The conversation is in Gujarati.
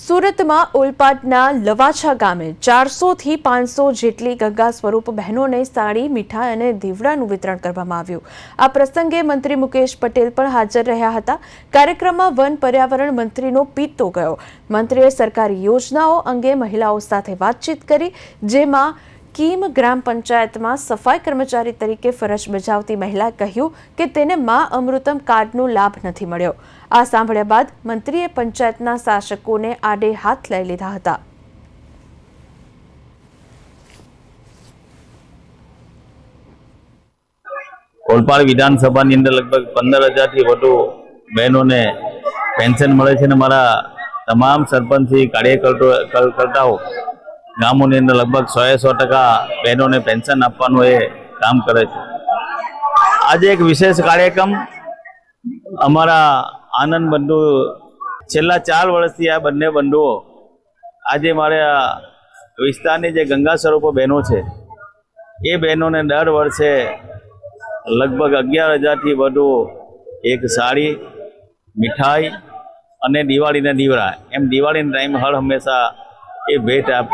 સુરતમાં ઓલપાટના લવાછા ગામે ચારસોથી પાંચસો જેટલી ગંગા સ્વરૂપ બહેનોને સાડી, મીઠાઈ અને દીવડાનું વિતરણ કરવામાં આવ્યું. આ પ્રસંગે મંત્રી મુકેશ પટેલ પણ હાજર રહ્યા હતા. કાર્યક્રમમાં વન પર્યાવરણ મંત્રીનો પીતો ગયો. મંત્રીએ સરકારી યોજનાઓ અંગે મહિલાઓ સાથે વાતચીત કરી, જેમાં કીમ ગ્રામ પંચાયતમાં સફાઈ કર્મચારી તરીકે ફરજ બજાવતી મહિલાએ કહ્યું કે તેને મા અમૃતમ કાર્ડનો લાભ નથી મળ્યો. આ સાંભળ્યા બાદ મંત્રીએ પંચાયતના શાસકોને આડે હાથ લઈ લીધા હતા. ઓલપાડ વિધાનસભાની અંદર લગભગ પંદર હજારથી વધુ બહેનોને પેન્શન મળે છે અને મારા તમામ સરપંચથી કાર્યકર્તાઓ ગામોની અંદર લગભગ સો એ સો ટકા બહેનોને પેન્શન આપવાનું એ કામ કરે છે. આજે એક વિશેષ કાર્યક્રમ અમારા આનંદ બંધુ, છેલ્લા ચાર વર્ષથી આ બંને બંધુઓ આજે મારા વિસ્તારની જે ગંગા સ્વરૂપો બહેનો છે, એ બહેનોને દર વર્ષે લગભગ અગિયાર હજારથી વધુ એક સાડી, મીઠાઈ અને દિવાળીના દીવડા. એમ દિવાળીના ટાઈમ હર હંમેશા એ ભેટ આપ